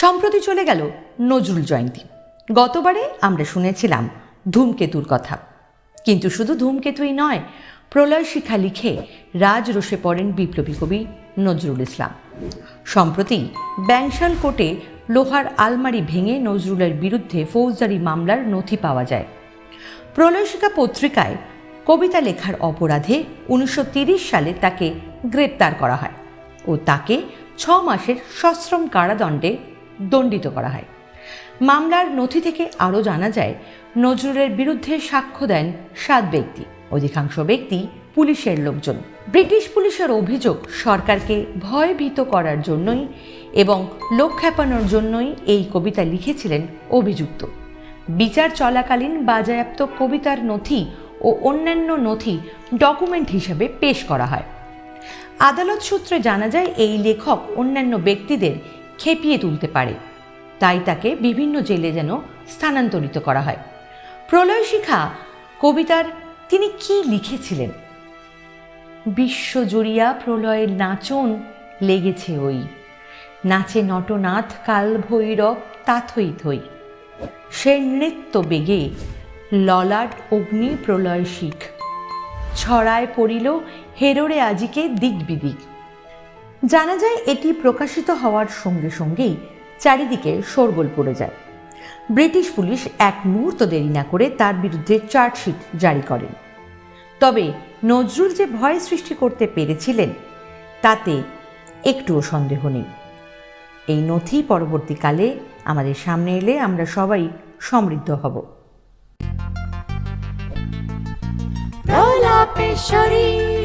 সম্প্রতি চলে গেল নজরুল জয়ন্তী। গতবারে আমরা শুনেছিলাম ধূমকেতুর কথা। কিন্তু শুধু ধূমকেতুই নয়, প্রলয় শিখা লিখে রাজরোষে পড়েন বিপ্লবী কবি নজরুল ইসলাম। সম্প্রতি ব্যাংশাল কোর্টে লোহার আলমারি ভেঙে নজরুলের বিরুদ্ধে ফৌজদারি মামলার নথি পাওয়া যায়। প্রলয়শিকা পত্রিকায় কবিতা লেখার অপরাধে উনিশশো সালে তাকে গ্রেপ্তার করা হয় ও তাকে ছ মাসের সশ্রম কারাদণ্ডে দণ্ডিত করা হয়। মামলার নথি থেকে আরও জানা যায়, নজরুলের বিরুদ্ধে সাক্ষ্য দেন সাত ব্যক্তি। অধিকাংশ ব্যক্তি পুলিশের লোকজন। ব্রিটিশ পুলিশের অভিযোগ সরকারকে ভয়ভীত করার জন্যই এবং লোক খেপানোর জন্যই এই কবিতা লিখেছিলেন অভিযুক্ত। বিচার চলাকালীন বাজেয়াপ্ত কবিতার নথি ও অন্যান্য নথি ডকুমেন্ট হিসেবে পেশ করা হয়। আদালত সূত্রে জানা যায়, এই লেখক অন্যান্য ব্যক্তিদের খেপিয়ে তুলতে পারে। তাই তাকে বিভিন্ন জেলে যেন স্থানান্তরিত করা হয়। প্রলয় শিখা, কবিতার তিনি কি লিখেছিলেন? বিশ্বজুড়িয়া প্রলয়ের নাচন লেগেছে ওই। নাচে নটনাথ কাল ভৈরব তাথই থই। সে নৃত্য বেগে ললাট অগ্নি প্রলয় শিখ। ছড়ায় পড়িল হেরোরে আজিকে দিক বিদিক জানা যায় এটি প্রকাশিত হওয়ার সঙ্গে সঙ্গেই চারিদিকে শোরগোল পড়ে যায়। ব্রিটিশ পুলিশ এক মুহূর্ত দেরি না করে তার বিরুদ্ধে চার্জশিট জারি করেন। তবে নজরুল যে ভয় সৃষ্টি করতে পেরেছিলেন, তাতে একটুও সন্দেহ নেই। এই নথি পরবর্তীকালে আমাদের সামনে এলে আমরা সবাই সমৃদ্ধ হব। প্রলাপেশ্বরী